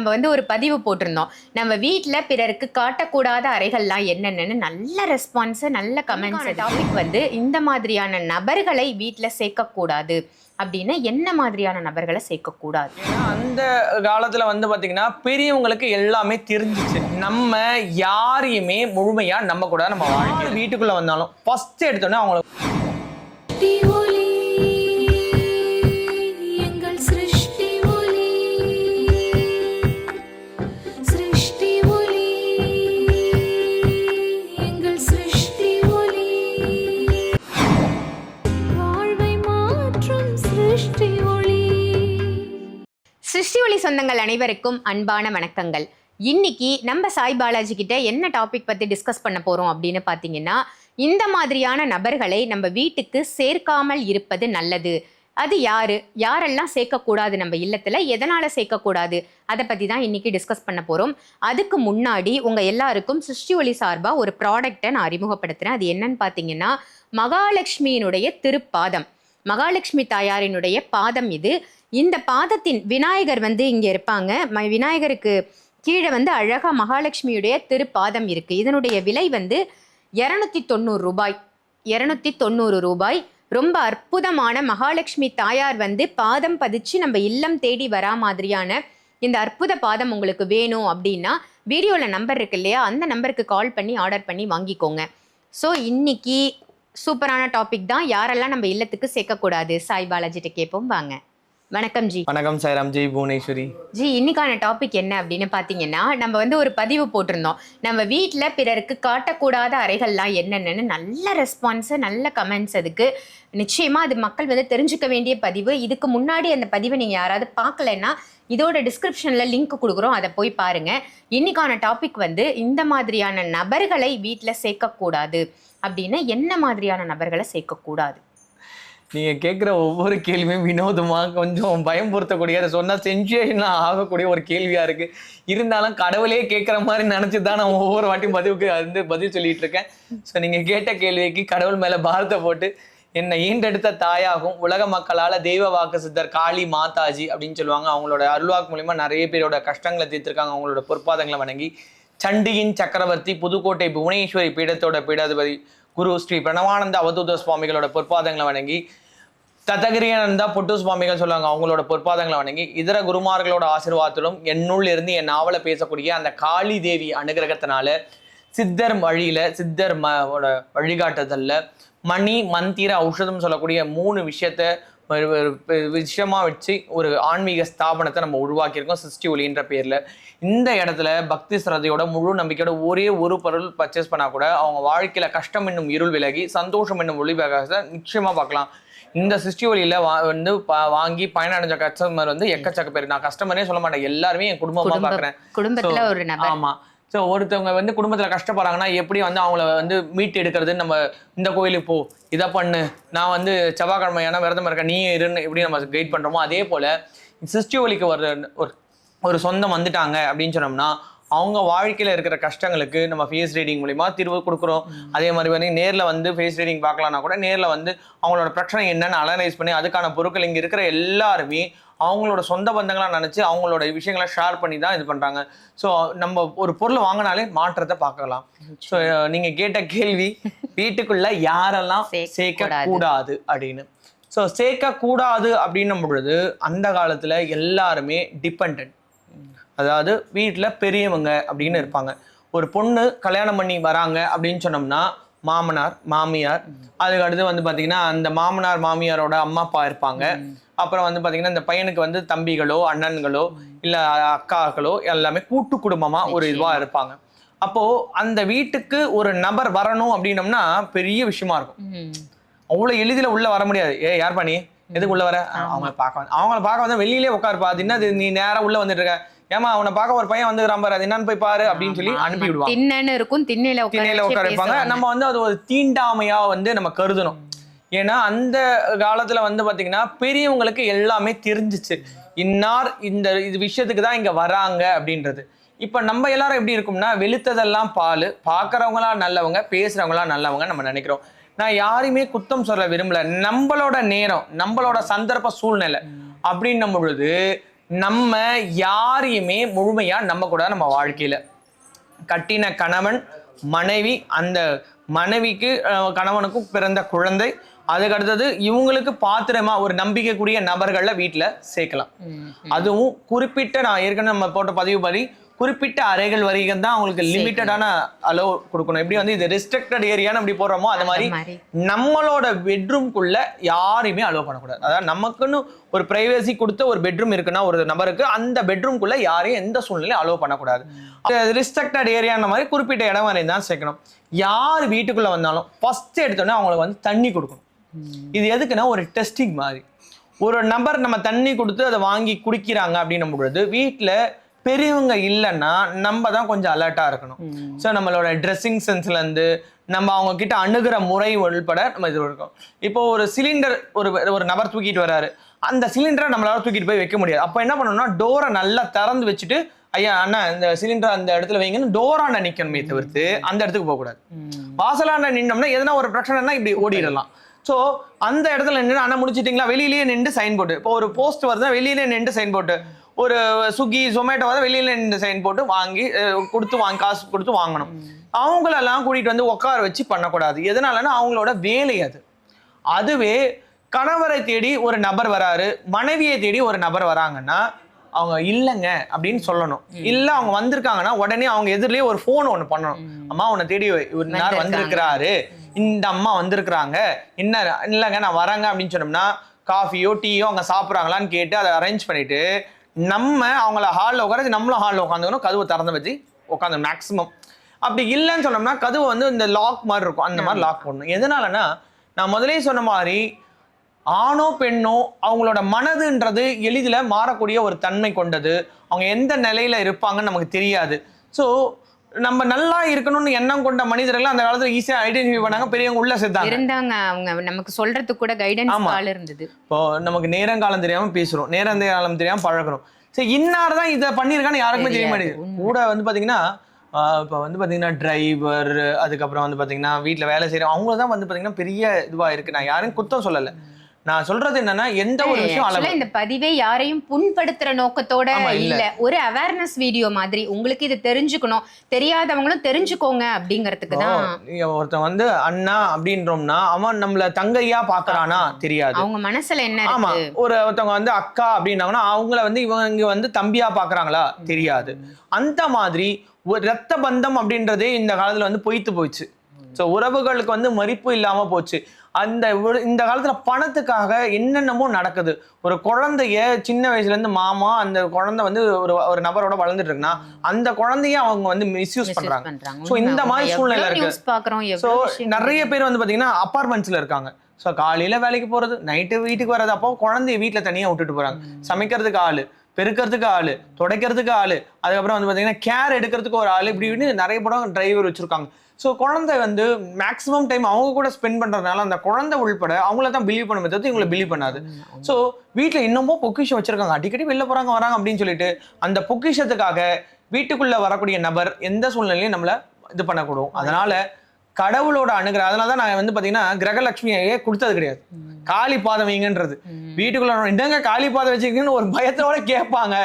நம்ம வந்து ஒரு பதிவு போட்டிருந்தோம். நம்ம வீட்டில் பிறருக்கு காட்டக்கூடாத அறைகள்லாம் என்னென்னு நல்ல ரெஸ்பான்ஸ் நல்ல கமெண்ட்ஸ் டாபிக் வந்து இந்த மாதிரியான நபர்களை வீட்டில் சேர்க்கக்கூடாது. அப்படின்னு என்ன மாதிரியான நபர்களை சேர்க்கக்கூடாது? அந்த காலத்துல வந்து பாத்தீங்கன்னா பெரியவங்களுக்கு எல்லாமே தெரிஞ்சிச்சு. நம்ம யாரையுமே முழுமையா நம்ப கூட நம்ம வாழ்க்கை வீட்டுக்குள்ள வந்தாலும் ஃபர்ஸ்ட் எடுத்தோன்னே அவங்கள சிருஷ்டி ஒளி சிருஷ்டி ஒளி சொந்தங்கள் அனைவருக்கும் அன்பான வணக்கங்கள். இன்னைக்கு நம்ம சாய் பாலாஜி கிட்ட என்ன டாபிக் பத்தி டிஸ்கஸ் பண்ண போறோம் அப்படின்னு பாத்தீங்கன்னா இந்த மாதிரியான நபர்களை நம்ம வீட்டுக்கு சேர்க்காமல் இருப்பது நல்லது. அது யாரு? யாரெல்லாம் சேர்க்கக்கூடாது நம்ம இல்லத்துல? எதனால சேர்க்கக்கூடாது? அதை பத்தி தான் இன்னைக்கு டிஸ்கஸ் பண்ண போறோம். அதுக்கு முன்னாடி உங்க எல்லாருக்கும் சிருஷ்டி ஒளி சார்பா ஒரு ப்ராடக்ட்டை நான் அறிமுகப்படுத்துறேன். அது என்னன்னு பாத்தீங்கன்னா மகாலட்சுமியினுடைய திருப்பாதம். மகாலட்சுமி தாயாரினுடைய பாதம் இது. இந்த பாதத்தின் விநாயகர் வந்து இங்கே இருப்பாங்க. ம- விநாயகருக்கு கீழே வந்து அழகாக மகாலட்சுமியுடைய திருப்பாதம் இருக்குது இதனுடைய விலை வந்து இரநூத்தி தொண்ணூறு ரூபாய். இரநூத்தி தொண்ணூறு ரூபாய். ரொம்ப அற்புதமான மகாலட்சுமி தாயார் வந்து பாதம் பதிச்சு நம்ம இல்லம் தேடி வரா மாதிரியான இந்த அற்புத பாதம் உங்களுக்கு வேணும் அப்படின்னா வீடியோவில் நம்பர் இருக்கு இல்லையா? அந்த நம்பருக்கு கால் பண்ணி ஆர்டர் பண்ணி வாங்கிக்கோங்க. ஸோ இன்னைக்கு சூப்பரான டாபிக் தான். யாரெல்லாம் நம்ம இல்லத்துக்கு சேர்க்கக்கூடாது? சாய் பாலாஜிட்ட கேட்போம் வாங்க. வணக்கம் ஜி. வணக்கம் சாய்ராம் ஜெய் புவனேஸ்வரி. ஜி இன்னைக்கான டாபிக் என்ன அப்படின்னு பார்த்தீங்கன்னா நம்ம வந்து ஒரு பதிவு போட்டிருந்தோம். நம்ம வீட்டில் பிறருக்கு காட்டக்கூடாத அறைகள்லாம் என்னென்னு நல்ல ரெஸ்பான்ஸ் நல்ல கமெண்ட்ஸ் அதுக்கு. நிச்சயமாக அது மக்கள் வந்து தெரிஞ்சுக்க வேண்டிய பதிவு. இதுக்கு முன்னாடி அந்த பதிவை நீங்கள் யாராவது பார்க்கலன்னா இதோட டிஸ்கிரிப்ஷனில் லிங்க் கொடுக்குறோம். அதை போய் பாருங்க. இன்னைக்கான டாபிக் வந்து இந்த மாதிரியான நபர்களை வீட்டில் சேர்க்கக்கூடாது. அப்படின்னு என்ன மாதிரியான நபர்களை சேர்க்கக்கூடாது? நீங்கள் கேட்குற ஒவ்வொரு கேள்வியும் வினோதமாக கொஞ்சம் பயம்புறுத்தக்கூடிய அதை சொன்னா சென்சேஷனா ஆகக்கூடிய ஒரு கேள்வியாக இருக்குது இருந்தாலும் கடவுளே கேட்குற மாதிரி நினச்சி தான் நான் ஒவ்வொரு வாட்டியும் பதிவுக்கு வந்து பதில் சொல்லிட்டு இருக்கேன். ஸோ நீங்கள் கேட்ட கேள்விக்கு கடவுள் மேலே பாரத்தை போட்டு என்னை ஈண்டெடுத்த தாயாகும் உலக மக்களால் தெய்வ வாக்கு சித்தர் காளி மாதாஜி அப்படின்னு சொல்லுவாங்க. அவங்களோட அருள்வாக்கு மூலிமா நிறைய பேரோட கஷ்டங்களை தீர்த்துருக்காங்க. அவங்களோட பொற்பாதங்களை வணங்கி சண்டியின் சக்கரவர்த்தி புதுக்கோட்டை புவனேஸ்வரி பீடத்தோட பீடாதிபதி குரு ஸ்ரீ பிரணவானந்த அவதூத சுவாமிகளோட பொற்பாதங்களை வணங்கி தத்தகிரியானந்தா பொட்டு சுவாமிகள் சொல்லுவாங்க அவங்களோட பொற்பாதங்களை வணங்கி இதர குருமார்களோட ஆசீர்வாதத்திலும் என்னுள் இருந்து என் நாவல பேசக்கூடிய அந்த காளி தேவி அனுகிரகத்தினால சித்தர் வழியில சித்தர் ம வழிகாட்டுதல்ல மணி மந்திர ஔஷதம் சொல்லக்கூடிய மூணு விஷயத்த ஒரு ஒரு பெ- விஷயமா வச்சு ஒரு ஆன்மீக ஸ்தாபனத்தை நம்ம உருவாக்கியிருக்கோம் சிருஷ்டி ஒளின்ற பேர்ல. இந்த இடத்துல பக்தி சிரதையோட முழு நம்பிக்கையோட ஒரே ஒரு பொருள் பர்ச்சேஸ் பண்ணா கூட அவங்க வாழ்க்கையில கஷ்டம் என்னும் இருள் விலகி சந்தோஷம் என்னும் ஒளி பிரகாசத்தை நிச்சயமா பார்க்கலாம். இந்த சிருஷ்டி ஒளியில வா வந்து வாங்கி பயனடைஞ்ச கஸ்டமர் வந்து எக்கச்சக்க பேர். நான் கஸ்டமரே சொல்ல மாட்டேன். எல்லாருமே என் குடும்பமா குடும்ப பாக்குறேன் குடும்பத்துல So, ஒரு நபர். ஆமா. ஸோ ஒருத்தவங்க வந்து குடும்பத்தில் கஷ்டப்படுறாங்கன்னா எப்படி வந்து அவங்கள வந்து மீட் எடுக்கிறது நம்ம இந்த கோயிலுக்கு போ இதை பண்ணு நான் வந்து செவ்வாய்க்கிழமையான விரதம் இருக்கேன் நீ இருன்னு எப்படி நம்ம கைட் பண்ணுறோமோ அதே போல் சிருஷ்டி ஒலிக்கு ஒரு ஒரு ஒரு சொந்தம் வந்துட்டாங்க அப்படின்னு சொன்னோம்னா அவங்க வாழ்க்கையில இருக்கிற கஷ்டங்களுக்கு நம்ம ஃபேஸ் ரீடிங் மூலியமா தீர்வு கொடுக்குறோம். அதே மாதிரி வந்து நேர்ல வந்து ஃபேஸ் ரீடிங் பார்க்கலாம்னா கூட நேர்ல வந்து அவங்களோட பிரச்சனை என்னன்னு அனலைஸ் பண்ணி அதுக்கான பொருட்கள் இங்க இருக்கிற எல்லாருமே அவங்களோட சொந்த பந்தங்களா நினைச்சு அவங்களோட விஷயங்களை ஷேர் பண்ணி தான் இது பண்றாங்க. ஸோ நம்ம ஒரு பொருள் வாங்கினாலே மாற்றத்தை பார்க்கலாம். ஸோ நீங்க கேட்ட கேள்வி வீட்டுக்குள்ள யாரெல்லாம் சேர்க்க சேர்க்க கூடாது. கூடாது அப்படின்னு. ஸோ சேர்க்க கூடாது அப்படின்னும் பொழுது அந்த காலத்துல எல்லாருமே டிபெண்ட் அதாவது வீட்டில் பெரியவங்க அப்படின்னு இருப்பாங்க. ஒரு பொண்ணு கல்யாணம் பண்ணி வராங்க அப்படின்னு சொன்னோம்னா மாமனார் மாமியார் அதுக்கு அடுத்து வந்து பாத்தீங்கன்னா அந்த மாமனார் மாமியாரோட அம்மா அப்பா இருப்பாங்க. அப்புறம் வந்து பாத்தீங்கன்னா இந்த பையனுக்கு வந்து தம்பிகளோ அண்ணன்களோ இல்ல அக்காக்களோ எல்லாமே கூட்டு குடும்பமா ஒரு இதுவா இருப்பாங்க. அப்போ அந்த வீட்டுக்கு ஒரு நபர் வரணும் அப்படின்னம்னா பெரிய விஷயமா இருக்கும். ம். அவ்வளவு எளிதில உள்ள வர முடியாது. ஏ யார் பண்ணி எதுக்கு உள்ள வர? அவங்கள பார்க்க வந்து அவங்கள பார்க்க வந்து வெளியிலே உட்காருப்பா. அது என்னது? நீ நேரா உள்ள வந்துட்டு இருக்க. ஏமா அவனை பார்க்க ஒரு பையன் வந்துக்கிறான் பாரு அது என்னன்னு போய் பாரு அப்படின்னு சொல்லி அனுப்பி விடுவாங்க. திண்ணன்னு இருக்கும் திண்ணையில திண்ணையில உட்கார வைப்பாங்க. நம்ம வந்து அது ஒரு தீண்டாமையா வந்து நம்ம கருதணும். ஏன்னா அந்த காலத்துல வந்து பாத்தீங்கன்னா பெரியவங்களுக்கு எல்லாமே தெரிஞ்சிச்சு. இன்னார் இந்த இது விஷயத்துக்கு தான் இங்க வராங்க அப்படின்றது. இப்ப நம்ம எல்லாரும் எப்படி இருக்கும்னா வெளுத்ததெல்லாம் பால் பார்க்கறவங்களா நல்லவங்க பேசுறவங்களா நல்லவங்க நம்ம நினைக்கிறோம். நான் யாரையுமே குத்தம் சொல்ல விரும்பல. நம்மளோட நேரம் நம்மளோட சந்தர்ப்ப சூழ்நிலை. அப்படின்னும் பொழுது நம்ம யாரையுமே முழுமையா நம்ப கூடாது நம்ம வாழ்க்கையில. கட்டின கணவன் மனைவி அந்த மனைவிக்கு கணவனுக்கும் பிறந்த குழந்தை அதுக்கு அடுத்தது இவங்களுக்கு பாத்திரமா ஒரு நம்பிக்கைக்குரிய நபர்கள்ல வீட்டுல சேர்க்கலாம். அதுவும் குறிப்பிட்ட நான் ஏற்கனவே நம்ம போட்ட பதிவு படி குறிப்பிட்ட அறைகள் வரைக்கும் தான் அவங்களுக்கு லிமிட்டடான அளவு கொடுக்கணும். எப்படி வந்து இது ரெஸ்ட்ரிக்டட் ஏரியான்னு அப்படி போடுறோமோ அது மாதிரி. நம்மளோட பெட்ரூம்குள்ள யாரையுமே அலோவ் பண்ணக்கூடாது. அதாவது நமக்குன்னு ஒரு பிரைவசி கொடுத்த ஒரு பெட்ரூம் இருக்குன்னா ஒரு நபருக்கு அந்த பெட்ரூம்குள்ள யாரையும் எந்த சூழ்நிலையும் அலோவ் பண்ணக்கூடாது. ரிஸ்ட்ரிக்டட் ஏரியான்ற மாதிரி குறிப்பிட்ட இடம் வரை தான் சேர்க்கணும். யார் வீட்டுக்குள்ள வந்தாலும் ஃபர்ஸ்ட் எடுத்தோன்னே அவங்களுக்கு வந்து தண்ணி கொடுக்கணும். இது எதுக்குன்னா ஒரு டெஸ்டிங் மாதிரி. ஒரு நபர் நம்ம தண்ணி கொடுத்து அதை வாங்கி குடிக்கிறாங்க அப்படின்னும் பொழுது வீட்டில் பெரியவங்க இல்லைன்னா நம்ம தான் கொஞ்சம் அலர்ட்டாக இருக்கணும். ஸோ நம்மளோட ட்ரெஸ்ஸிங் சென்ஸ்லேருந்து நம்ம அவங்க கிட்ட அணுகிற முறை உள்பட நம்ம இது இருக்கும். இப்போ ஒரு சிலிண்டர் ஒரு ஒரு நபர் தூக்கிட்டு வராரு. அந்த சிலிண்டரை நம்மளால தூக்கிட்டு போய் வைக்க முடியாது. அப்போ என்ன பண்ணணும்னா டோரை நல்லா திறந்து வச்சுட்டு ஐயா அண்ணா இந்த சிலிண்டர் அந்த இடத்துல வைங்கன்னு டோரான நிக்கணுமே தவிர்த்து அந்த இடத்துக்கு போகக்கூடாது. வாசலாண்ட நின்னோம்னா எதனா ஒரு பிரச்சனைனா இப்படி ஓடிடலாம். ஸோ அந்த இடத்துல நின்று அண்ணா முடிச்சிட்டிங்களா? வெளியிலேயே நின்று சைன் போட்டு. இப்போ ஒரு போஸ்ட் வருதுன்னா வெளியிலே நின்று சைன் போட்டு. ஒரு ஸ்விக்கி ஜொமேட்டோ வந்து வெளியில நின்று சைன் போட்டு வாங்கி கொடுத்து வாங்கி காசு கொடுத்து வாங்கணும். அவங்களெல்லாம் கூட்டிட்டு வந்து உட்கார வச்சு பண்ணக்கூடாது. எதனாலன்னா அவங்களோட வேலை அது. அதுவே கணவரை தேடி ஒரு நபர் வராரு மனைவியை தேடி ஒரு நபர் வராங்கன்னா அவங்க இல்லைங்க அப்படின்னு சொல்லணும். இல்ல அவங்க வந்திருக்காங்கன்னா உடனே அவங்க எதிரிலேயே ஒரு ஃபோன் ஒண்ணு பண்ணணும். அம்மா உன்னை தேடி ஒரு நேரம் வந்திருக்கிறாரு. இந்த அம்மா வந்திருக்கிறாங்க. என்ன இல்லைங்க நான் வரேங்க அப்படின்னு சொன்னோம்னா காஃபியோ டீயோ அவங்க சாப்பிட்றாங்களான்னு கேட்டு அதை அரேஞ்ச் பண்ணிட்டு நம்ம அவங்கள ஹாலில் உட்கார நம்மளும் ஹாலில் உட்காந்துக்கணும். கதவை திறந்து வச்சு உட்காந்து மேக்ஸிமம் அப்படி இல்லைன்னு சொன்னோம்னா கதவு வந்து இந்த லாக் மாதிரி இருக்கும். அந்த மாதிரி லாக் பண்ணணும் எதனாலனா நான் முதலே சொன்ன மாதிரி ஆணோ பெண்ணோ அவங்களோட மனதுன்றது எளிதில் மாறக்கூடிய ஒரு தன்மை கொண்டது. அவங்க எந்த நிலையில் இருப்பாங்கன்னு நமக்கு தெரியாது. ஸோ நம்ம நல்லா இருக்கணும்னு எண்ணம் கொண்ட மனிதர்கள் அந்த காலத்துல ஈஸியா ஐடென்டிஃபை பண்ணாங்க. பெரியவங்க உள்ள சேர்த்தாங்க. இருந்தாங்க. அவங்க நமக்கு சொல்றதுக்கு கூட கைடன்ஸ். ஆள் இருந்தது. இப்போ நமக்கு நேரங்காலம் தெரியாம பேசுறோம். நேரம் காலம் தெரியாம பழகுறோம். சரி இன்னார் தான் இதை பண்ணியிருக்கான்னு யாருக்குமே தெரிய மாட்டேங்குது. கூட வந்து பாத்தீங்கன்னா இப்போ வந்து பாத்தீங்கன்னா டிரைவர் அதுக்கப்புறம் வந்து பாத்தீங்கன்னா வீட்ல வேலை செய்யறோம் அவங்க தான் வந்து பாத்தீங்கன்னா பெரிய இதுவா இருக்கு. நான் யாரையும் குத்தம் சொல்லல. நான் சொல்றது என்னன்னா எந்த ஒரு விஷயம் இந்த பதிவே யாரையும் புண்படுத்துற நோக்கத்தோட இல்ல. ஒரு அவேர்னஸ் வீடியோ மாதிரி. உங்களுக்கு இது தெரிஞ்சுக்கணும். தெரியாதவங்களும் தெரிஞ்சுக்கோங்க அப்படிங்கறதுக்கு தான். ஒருத்தன் வந்து அண்ணா அப்படின்றோம்னா அவன் நம்மள தங்கையா பாக்குறானா தெரியாது. அவங்க மனசுல என்ன ஆமா. ஒரு ஒருத்தவங்க வந்து அக்கா அப்படின்னாங்கன்னா அவங்கள வந்து இவங்க வந்து தம்பியா பாக்குறாங்களா தெரியாது. அந்த மாதிரி ஒரு ரத்த பந்தம் அப்படின்றதே இந்த காலத்துல வந்து பொய்த்து போச்சு ஸோ உறவுகளுக்கு வந்து மதிப்பு இல்லாம போச்சு. அந்த இந்த காலத்துல பணத்துக்காக என்னென்னமோ நடக்குது. ஒரு குழந்தைய சின்ன வயசுல இருந்து மாமா அந்த குழந்தை வந்து ஒரு ஒரு நபரோட வளர்ந்துட்டு இருக்குன்னா அந்த குழந்தைய அவங்க வந்து மிஸ்யூஸ் பண்றாங்க. பண்றாங்க. So, இந்த மாதிரி சூழ்நிலை இருக்கு. ஸோ நிறைய பேர் வந்து பாத்தீங்கன்னா அப்பார்ட்மெண்ட்ஸ்ல இருக்காங்க. ஸோ காலையில வேலைக்கு போறது நைட்டு வீட்டுக்கு வர்றது அப்போ குழந்தைய வீட்டுல தனியா விட்டுட்டு போறாங்க. சமைக்கிறதுக்கு ஆளு பெருக்கிறதுக்கு ஆளு துடைக்கிறதுக்கு ஆளு அதுக்கப்புறம் வந்து பாத்தீங்கன்னா கேர் எடுக்கிறதுக்கு ஒரு ஆளு இப்படி இப்படின்னு நிறைய படம் டிரைவர் வச்சிருக்காங்க. ஸோ குழந்தை வந்து மேக்ஸிமம் டைம் அவங்க கூட ஸ்பெண்ட் பண்றதுனால அந்த குழந்தை உள்பட அவங்கள தான் பிலீவ் பண்ண தவிர்த்து இவங்களை பிலீவ் பண்ணாது. ஸோ வீட்டில் இன்னமும் பொக்கிஷம் வச்சிருக்காங்க. அடிக்கடி வெளில போறாங்க வராங்க அப்படின்னு சொல்லிட்டு அந்த பொக்கிஷத்துக்காக வீட்டுக்குள்ள வரக்கூடிய நபர் எந்த சூழ்நிலையும் நம்மள இது பண்ணக்கூடும். அதனால கடவுளோட அணுகிற அதனால தான் நான் வந்து பாத்தீங்கன்னா கிரகலட்சுமியே கொடுத்தது கிடையாது. காளி பாதம் வைங்கன்றது. வீட்டுக்குள்ள என்னங்க காளி பாதம் வச்சிருக்கீங்கன்னு ஒரு பயத்தோட கேட்பாங்க.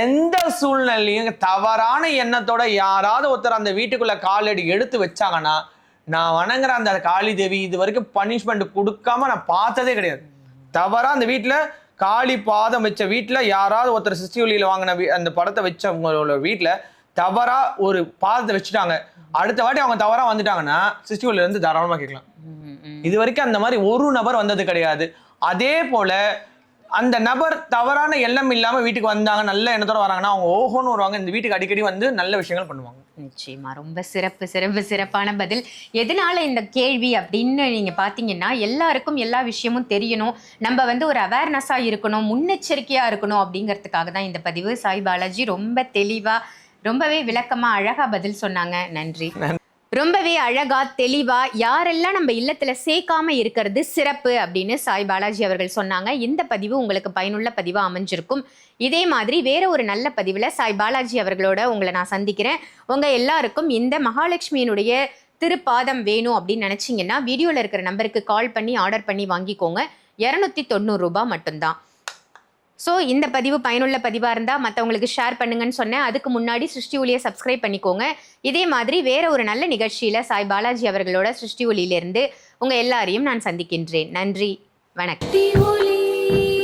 எந்த சூழ்நிலையும் தவறான எண்ணத்தோட யாராவது ஒருத்தர் அந்த வீட்டுக்குள்ள காலடி எடுத்து வச்சாங்கன்னா நான் வணங்குற அந்த காளி தேவி இது வரைக்கும் பனிஷ்மெண்ட் கொடுக்காம நான் பார்த்ததே கிடையாது. தவறா அந்த வீட்டுல காளி பாதம் வச்ச வீட்டுல யாராவது ஒருத்தர் சிஸ்டி ஒளியில வாங்கின அந்த படத்தை வச்சவங்களோட வீட்டுல தவறா ஒரு பாதத்தை வச்சுட்டாங்க. அடுத்த வாட்டி அவங்க தவறா வந்துட்டாங்கன்னா சிஸ்டி ஒளியில இருந்து தாராளமா கேட்கலாம். இது வரைக்கும் அந்த மாதிரி ஒரு நபர் வந்தது கிடையாது. அதே போல அந்த நபர் தவறான எண்ணம் இல்லாம வீட்டுக்கு வந்தாங்க நல்ல எண்ணத்தோட வராங்கன்னா அவங்க ஓஹோன்னு வருவாங்க. இந்த வீட்டுக்கு அடிக்கடி வந்து நல்ல விஷயங்கள் பண்ணுவாங்க. நிச்சயமா. ரொம்ப சிறப்பு சிறப்பு சிறப்பான பதில். எதனால இந்த கேள்வி அப்படின்னு நீங்க பாத்தீங்கன்னா எல்லாருக்கும் எல்லா விஷயமும் தெரியணும். நம்ம வந்து ஒரு அவேர்னஸா இருக்கணும் முன்னெச்சரிக்கையா இருக்கணும் அப்படிங்கிறதுக்காக தான் இந்த பதிவு. சாய் பாலாஜி ரொம்ப தெளிவா ரொம்பவே விளக்கமா அழகா பதில் சொன்னாங்க. நன்றி. ரொம்பவே அழகா தெளிவா யாரெல்லாம் நம்ம இல்லத்துல சேர்க்காம இருக்கிறது சிறப்பு அப்படின்னு சாய் பாலாஜி அவர்கள் சொன்னாங்க. இந்த பதிவு உங்களுக்கு பயனுள்ள பதிவா அமைஞ்சிருக்கும். இதே மாதிரி வேற ஒரு நல்ல பதிவுல சாய் பாலாஜி அவர்களோட உங்களை நான் சந்திக்கிறேன். உங்க எல்லாருக்கும் இந்த மகாலட்சுமியினுடைய திருப்பாதம் வேணும் அப்படின்னு நினைச்சிங்கன்னா வீடியோவில் இருக்கிற நம்பருக்கு கால் பண்ணி ஆர்டர் பண்ணி வாங்கிக்கோங்க. இரநூத்தி தொண்ணூறு ரூபாய் மட்டும்தான். ஸோ இந்த பதிவு பயனுள்ள பதிவாக இருந்தால் மற்றவங்களுக்கு ஷேர் பண்ணுங்கன்னு சொன்னேன். அதுக்கு முன்னாடி சிருஷ்டி ஒளியை சப்ஸ்கிரைப் பண்ணிக்கோங்க. இதே மாதிரி வேற ஒரு நல்ல நிகழ்ச்சியில் சாய் பாலாஜி அவர்களோட சிருஷ்டி ஒலியிலிருந்து உங்கள் எல்லாரையும் நான் சந்திக்கின்றேன். நன்றி. வணக்கம்.